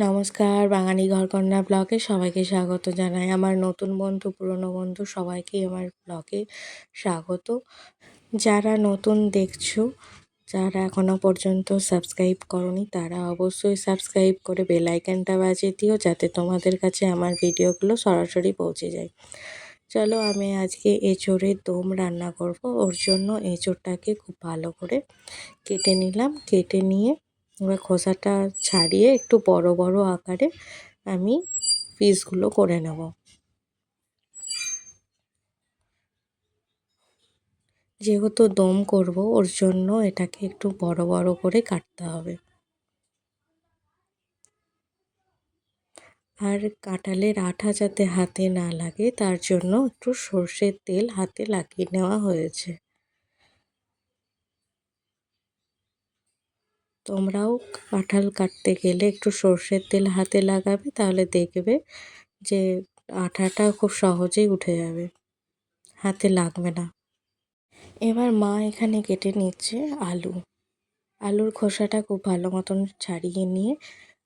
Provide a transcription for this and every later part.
নমস্কার, বাঙালি ঘরকন্যা ব্লগে সবাইকে স্বাগত জানাই। আমার নতুন বন্ধু, পুরনো বন্ধু সবাইকে আমার ব্লগে স্বাগত। যারা নতুন দেখছ, যারা এখনও পর্যন্ত সাবস্ক্রাইব করনি, তারা অবশ্যই সাবস্ক্রাইব করে বেল আইকনটা বাজিয়ে দিও, যাতে তোমাদের কাছে আমার ভিডিওগুলো সরাসরি পৌঁছে যায়। চলো আমি আজকে এঁচোড়ের দম রান্না করব। ওর জন্য এঁচোড়টাকে খুব ভালো করে কেটে নিলাম। কেটে নিয়ে এবার খোসাটা ছাড়িয়ে একটু বড় বড় আকারে আমি পিসগুলো করে নেব। যেহেতু দম করব, ওর জন্য এটাকে একটু বড় বড় করে কাটতে হবে। আর কাঁঠালের আঠা যাতে হাতে না লাগে, তার জন্য একটু সর্ষের তেল হাতে লাগিয়ে নেওয়া হয়েছে। তোমরাও কাঁঠাল কাটতে গেলে একটু সর্ষের তেল হাতে লাগাবে, তাহলে দেখবে যে আঠাটা খুব সহজেই উঠে যাবে, হাতে লাগবে না। এবার মা এখানে কেটে নিচ্ছে আলু। আলুর খোসাটা খুব ভালো মতন ছাড়িয়ে নিয়ে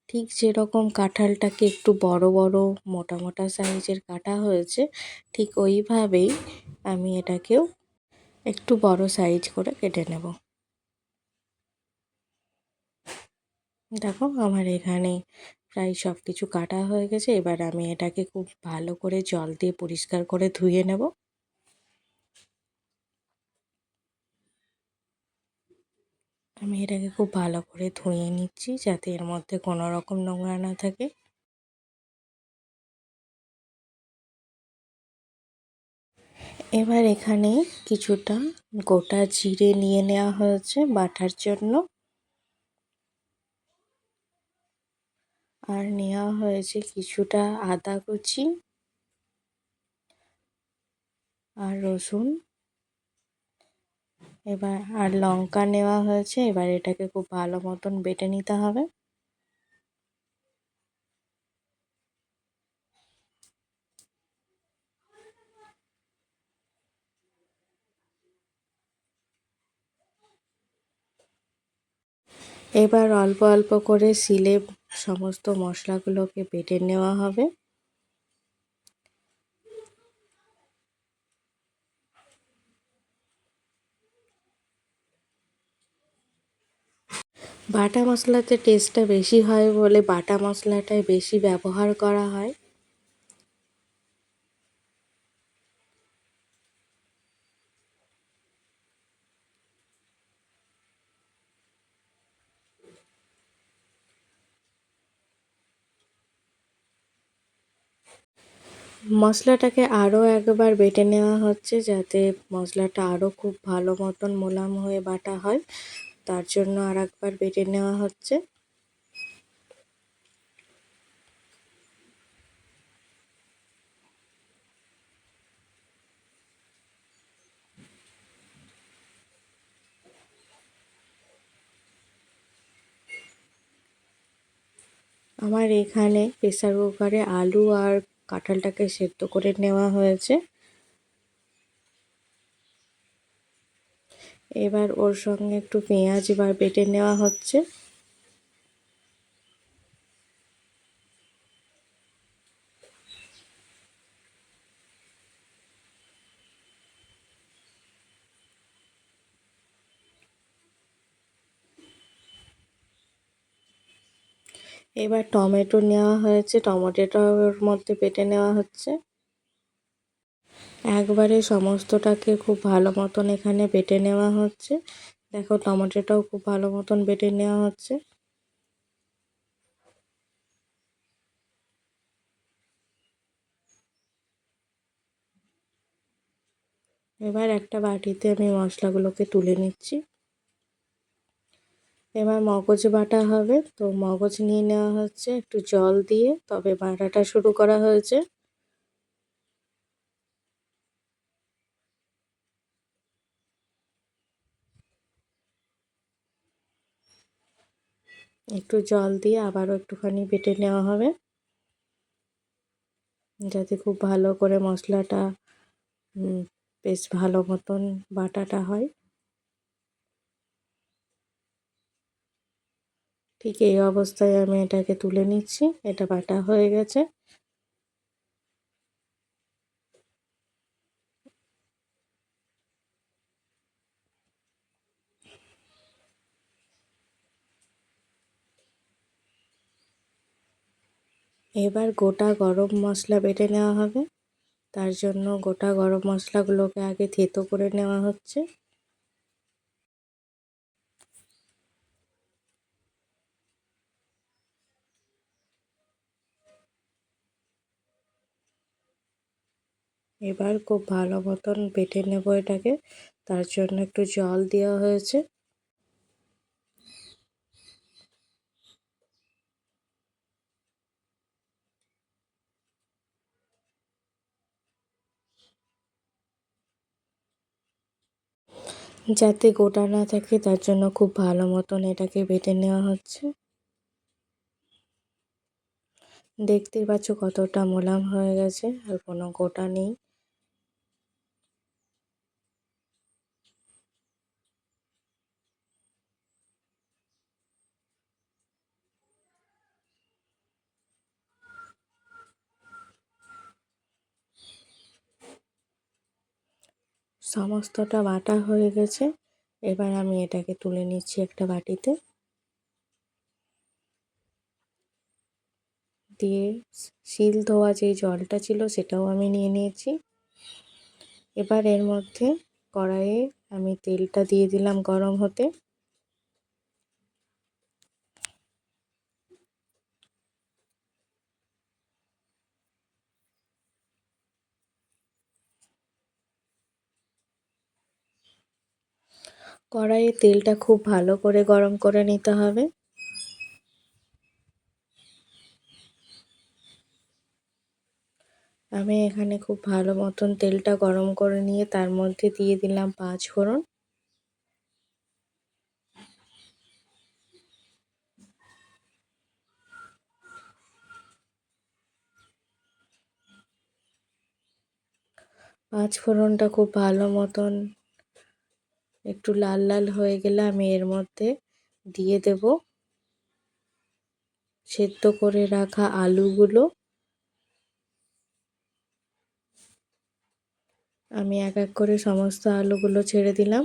ঠিক যেরকম কাঁঠালটাকে একটু বড় বড়, মোটা মোটা সাইজের কাটা হয়েছে, ঠিক ওইভাবেই আমি এটাকেও একটু বড় সাইজ করে কেটে নেব। দেখো আমার এখানে প্রায় সব কিছু কাটা হয়ে গেছে। এবার আমি এটাকে খুব ভালো করে জল দিয়ে পরিষ্কার করে ধুয়ে নেব। আমি এটাকে খুব ভালো করে ধুয়ে নিচ্ছি যাতে এর মধ্যে কোনো রকম নোংরা না থাকে। এবার এখানে কিছুটা গোটা জিরে নিয়ে নেওয়া হয়েছে বাটার জন্য। আর নেওয়া হয়েছে কিছুটা আদা কুচি আর রসুন। এবার আর লঙ্কা নেওয়া হয়েছে, এবার এটাকে খুব ভালো মতন বেটে নিতে হবে। এবার অল্প অল্প করে শিলে সমস্ত মশলাগুলোকে বেটে নেওয়া হবে। বাটা মশলাতে টেস্টটা বেশি হয় বলে বাটা মশলাটাই বেশি ব্যবহার করা হয়। মশলাটাকে আরও একবার বেটে নেওয়া হচ্ছে যাতে মশলাটা আরও খুব ভালো মতন মোলাম হয়ে বাটা হয়। তার জন্য আর একবার বেটে নেওয়া হচ্ছে। আমার এখানে প্রেসার কুকারে আলু আর কাঁঠালটাকে সেদ্ধ করে নেওয়া হয়েছে। এবার ওর সঙ্গে একটু পেঁয়াজ এবার বেটে নেওয়া হচ্ছে। এবার টমেটো নেওয়া হয়েছে টমেটোটার মধ্যে পেটে নেওয়া হচ্ছে। একবারে সমস্তটাকে খুব ভালো মতন এখানে বেটে নেওয়া হচ্ছে। দেখো, টমেটোটাও খুব ভালো মতন বেটে নেওয়া হচ্ছে। এবার একটা বাটিতে আমি মশলাগুলোকে তুলে নিচ্ছি। এবার মগজ বাটা হবে। তো মগজ নিয়ে নেওয়া হচ্ছে একটু জল দিয়ে। তবে বাটাটা শুরু করা হয়েছে। একটু জল দিয়ে আবারও একটুখানি বেটে নেওয়া হবে। যাতে খুব ভালো করে মশলাটা বেশ ভালো মতন বাটাটা হয়। ঠিক এই অবস্থায় আমি এটাকে তুলে নিচ্ছি। এটা বাটা হয়ে গেছে। এবার গোটা গরম মশলা বেটে নেওয়া হবে। তার জন্য গোটা গরম মশলাগুলোকে আগে থেতো করে নেওয়া হচ্ছে। এবার খুব ভালো মতন বেটে নেব এটাকে। তার জন্য একটু জল দেওয়া হয়েছে। যাতে গোটা না থাকে, তার জন্য খুব ভালো মতন এটাকে বেটে নেওয়া হচ্ছে। দেখতে পাচ্ছ কতটা মোলাম হয়ে গেছে, আর কোনো গোটা নেই। সমস্তটা বাটা হয়ে গেছে। এবার আমি এটাকে তুলে নিচ্ছি একটা বাটিতে। দিয়ে শিল ধোয়া যে জলটা ছিল সেটাও আমি নিয়ে নিয়েছি। এবার এর মধ্যে কড়াইয়ে আমি তেলটা দিয়ে দিলাম গরম হতে। কড়াইয়ে তেলটা খুব ভালো করে গরম করে নিতে হবে। আমি এখানে খুব ভালো মতন তেলটা গরম করে নিয়ে তার মধ্যে দিয়ে দিলাম পাঁচ ফোড়ন। পাঁচ ফোড়নটা খুব ভালো মতন একটু লাল লাল হয়ে গেলে আমি এর মধ্যে দিয়ে দেব। সেদ্ধ করে রাখা আলুগুলো। আমি এক এক করে সমস্ত আলুগুলো ছেড়ে দিলাম।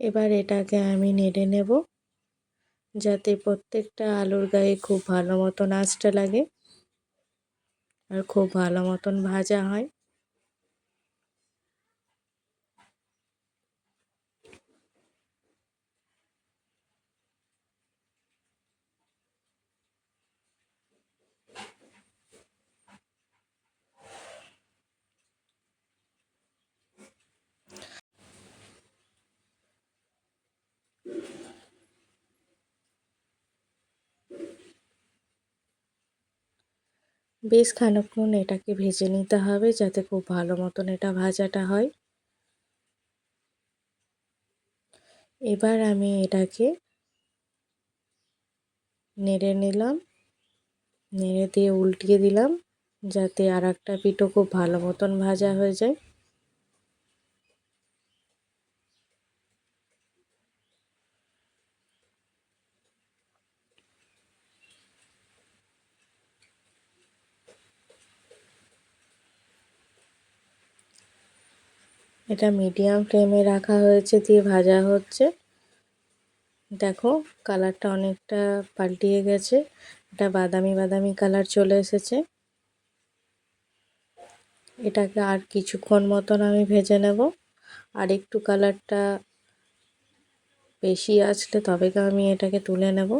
এবার এটাকে আমি নেড়ে নেব যাতে প্রত্যেকটা আলুর গায়ে খুব ভালো মতন আঁচটা লাগে আর খুব ভালো মতন ভাজা হয়। বেশ খানিকক্ষণ এটাকে ভেজে নিতে হবে যাতে খুব ভালো মতন এটা ভাজাটা হয়। এবার আমি এটাকে নেড়ে নিলাম, নেড়ে দিয়ে উল্টিয়ে দিলাম যাতে আর একটা পিঠো খুব ভালো মতন ভাজা হয়ে যায়। এটা মিডিয়াম ফ্লেমে রাখা হয়েছে, দিয়ে ভাজা হচ্ছে। দেখো কালারটা অনেকটা পাল্টিয়ে গেছে। এটা বাদামি বাদামি কালার চলে এসেছে। এটাকে আর কিছুক্ষণ মতন আমি ভেজে নেব। আর একটু কালারটা বেশি আসলে তবে আমি এটাকে তুলে নেব।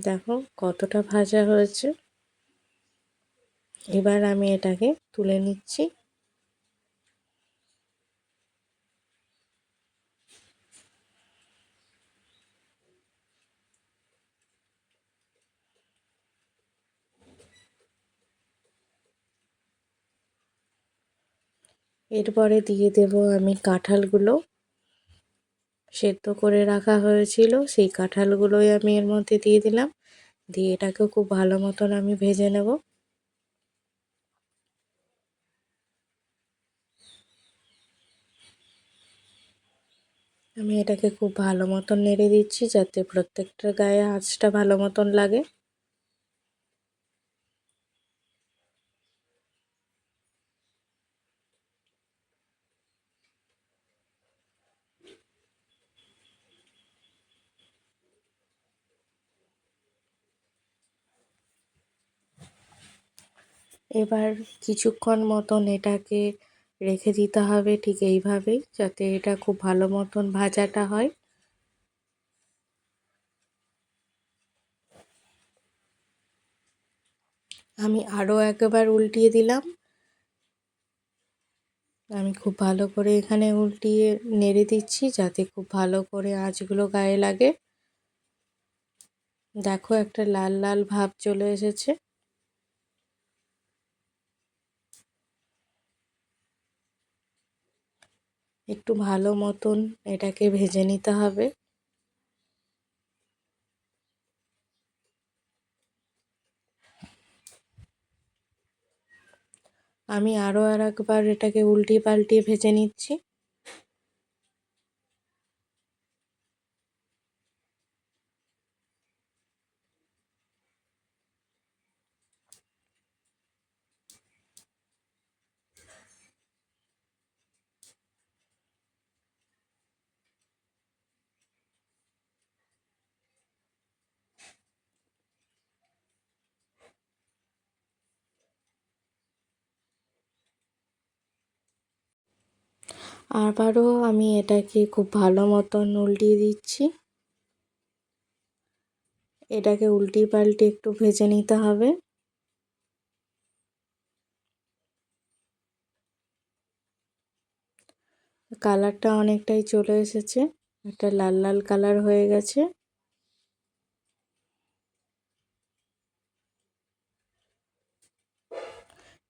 দেখো কতটা ভাজা হয়েছে। এবার আমি এটাকে তুলে নিচ্ছি। এরপরে দিয়ে দেব আমি কাঁঠালগুলো। সেদ্ধ করে রাখা হয়েছিল, সেই কাঁঠালগুলোই আমি এর মধ্যে দিয়ে দিলাম। দিয়ে এটাকেও খুব ভালো মতন আমি ভেজে নেব। আমি এটাকে খুব ভালো মতন নেড়ে দিচ্ছি যাতে প্রত্যেকটা গায়ে আঁচটা ভালো মতন লাগে। এবার কিছুক্ষণ মতন এটাকে রেখে দিতে হবে ঠিক এইভাবেই, যাতে এটা খুব ভালো মতন ভাজাটা হয়। আমি আরও একবার উল্টিয়ে দিলাম। আমি খুব ভালো করে এখানে উল্টিয়ে নেড়ে দিচ্ছি যাতে খুব ভালো করে আঁচগুলো গায়ে লাগে। দেখো একটা লাল লাল ভাব চলে এসেছে। একটু ভালো মতন এটাকে ভেজে নিতে হবে। আমি আরও আর একবার এটাকে উল্টিয়ে পাল্টিয়ে ভেজে নিচ্ছি। আবারও আমি এটাকে খুব ভালো মতন উল্টিয়ে দিচ্ছি। এটাকে উল্টি পাল্টে একটু ভেজে নিতে হবে। কালারটা অনেকটাই চলে এসেছে, একটা লাল লাল কালার হয়ে গেছে।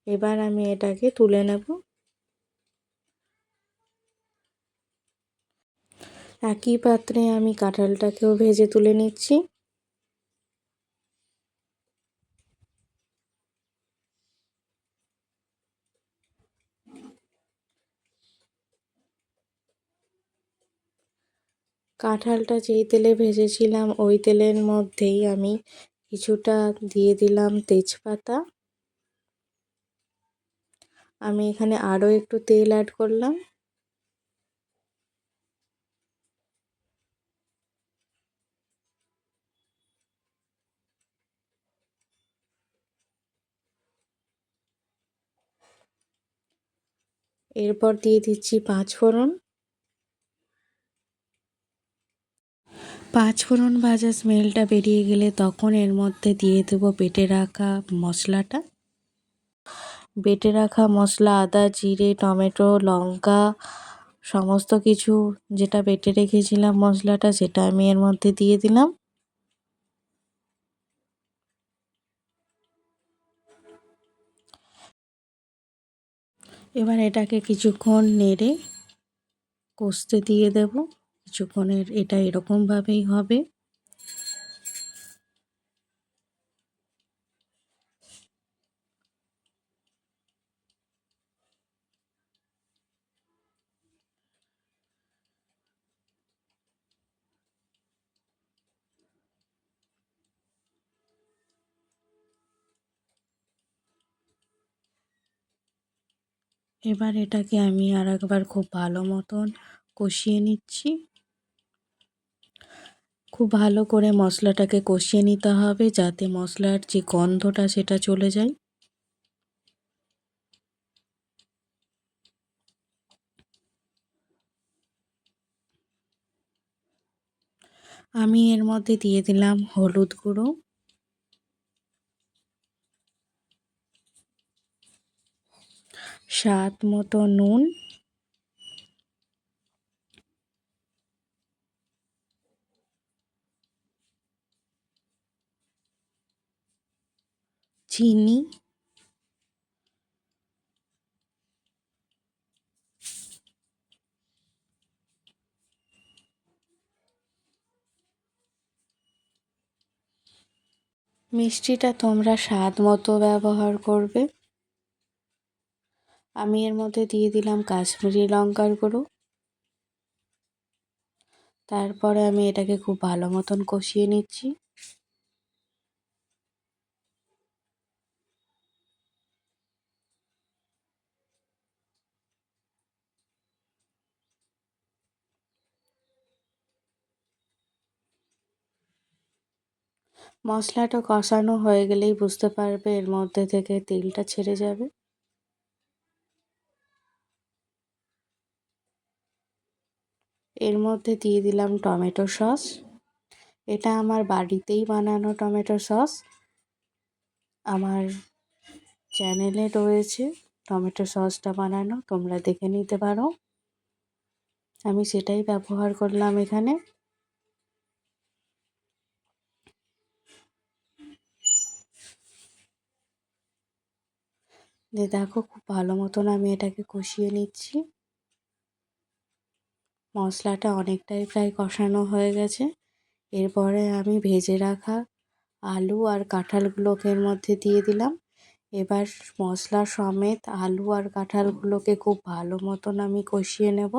এবার আমি এটাকে তুলে নেব। একই পাত্রে আমি কাঁঠালটাকেও ভেজে তুলে নিচ্ছি। কাঁঠালটা যেই তেলে ভেজেছিলাম, ওই তেলের মধ্যেই আমি কিছুটা দিয়ে দিলাম তেজপাতা। আমি এখানে আরও একটু তেল অ্যাড করলাম। এরপর দিয়ে দিচ্ছি পাঁচ ফোড়ন। পাঁচ ফোড়ন ভাজা স্মেলটা বেরিয়ে গেলে তখন এর মধ্যে দিয়ে দেবো বেটে রাখা মশলাটা। বেটে রাখা মশলা, আদা, জিরে, টমেটো, লঙ্কা, সমস্ত কিছু যেটা বেটে রেখেছিলাম মশলাটা সেটা আমি এর মধ্যে দিয়ে দিলাম। এবার এটাকে কিছুক্ষণ নেড়ে কষতে দিয়ে দেব। কিছুক্ষণের এটা এরকমভাবেই হবে। এবার এটাকে আমি আর একবার খুব ভালো মতন কষিয়ে নিচ্ছি। খুব ভালো করে মশলাটাকে কষিয়ে নিতে হবে যাতে মশলার যে গন্ধটা সেটা চলে যায়। আমি এর মধ্যে দিয়ে দিলাম হলুদ গুঁড়ো। স্বাদ মতো নুন। চিনি। মিষ্টিটা তোমরা স্বাদ মতো ব্যবহার করবে। আমি এর মধ্যে দিয়ে দিলাম কাশ্মীরি লঙ্কার গুঁড়ো। তারপরে আমি এটাকে খুব ভালো মতন কষিয়ে নিচ্ছি। মশলাটা কষানো হয়ে গেলেই বুঝতে পারবে এর মধ্যে থেকে তেলটা ছেড়ে যাবে। এর মধ্যে দিয়ে দিলাম টমেটো সস। এটা আমার বাড়িতেই বানানো টমেটো সস। আমার চ্যানেলে রয়েছে টমেটো সসটা বানানো, তোমরা দেখে নিতে পারো। আমি সেটাই ব্যবহার করলাম এখানে। দেখো খুব ভালো মতন আমি এটাকে কষিয়ে নিচ্ছি। মশলাটা অনেকটাই প্রায় কষানো হয়ে গেছে। এরপরে আমি ভেজে রাখা আলু আর কাঁঠালগুলোকে এর মধ্যে দিয়ে দিলাম। এবার মশলা সমেত আলু আর কাঁঠালগুলোকে খুব ভালো মতন আমি কষিয়ে নেব।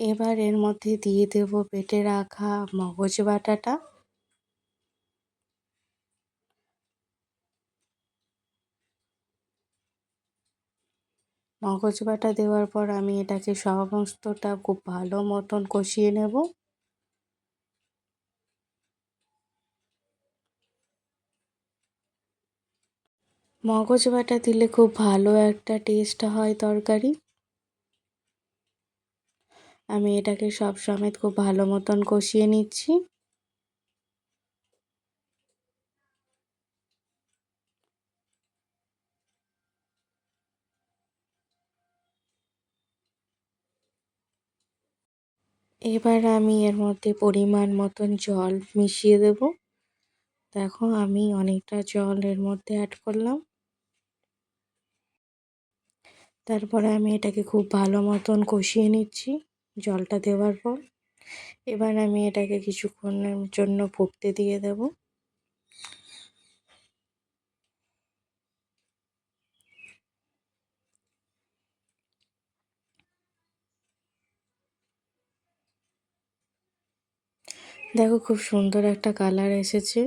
এবার এর মধ্যে দিয়ে দেব বেটে রাখা মগজ বাটাটা। মগজ বাটা দেওয়ার পর আমি এটাকে সমস্তটা খুব ভালো মতন কষিয়ে নেব। মগজ বাটা দিলে খুব ভালো একটা টেস্ট হয় তরকারি। আমি এটাকে সব সমেত খুব ভালো মতন কষিয়ে নিচ্ছি। এবার আমি এর মধ্যে পরিমাণ মতন জল মিশিয়ে দেব। দেখো আমি অনেকটা জল এর মধ্যে অ্যাড করলাম। তারপরে আমি এটাকে খুব ভালো মতন কষিয়ে নিচ্ছি। জলটা দেওয়ার পর এবার আমি এটাকে কিছুক্ষণের জন্য ফুটতে দিয়ে দেব। দেখো খুব সুন্দর একটা কালার এসেছে।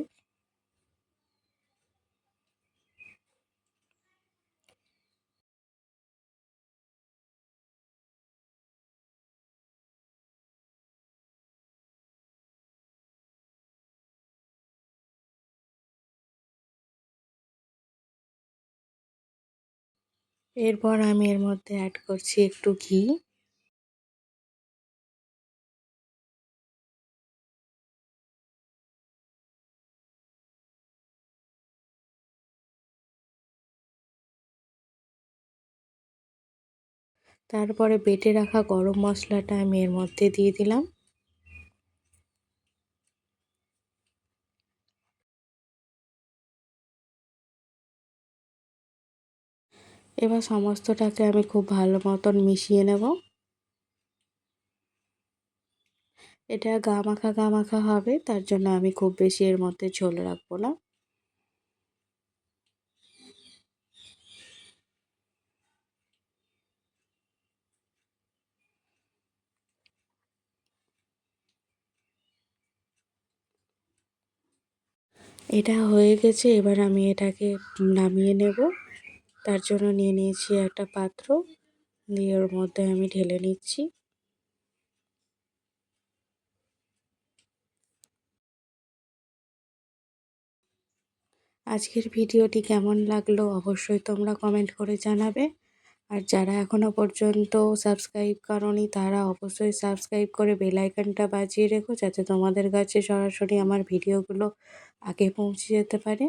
এরপর আমি এর মধ্যে অ্যাড করছি একটু ঘি। তারপরে বেটে রাখা গরম মশলাটা আমি এর মধ্যে দিয়ে দিলাম। এবার সমস্তটাকে আমি খুব ভালো মতন মিশিয়ে নেব। এটা গা মাখা গা মাখা হবে, তার জন্য আমি খুব বেশি এর মধ্যে ঝোল রাখব না। এটা হয়ে গেছে, এবার আমি এটাকে নামিয়ে নেব। তার জন্য নিয়ে নিয়েছি একটা পাত্র। দিয়ে ওর মধ্যে আমি ঢেলে নিচ্ছি। আজকের ভিডিওটি কেমন লাগল অবশ্যই তোমরা কমেন্ট করে জানাবে। আর যারা এখনও পর্যন্ত সাবস্ক্রাইব করনি, তারা অবশ্যই সাবস্ক্রাইব করে বেল আইকনটা বাজিয়ে রেখো, যাতে তোমাদের কাছে সরাসরি আমার ভিডিওগুলো আগে পৌঁছে যেতে পারে।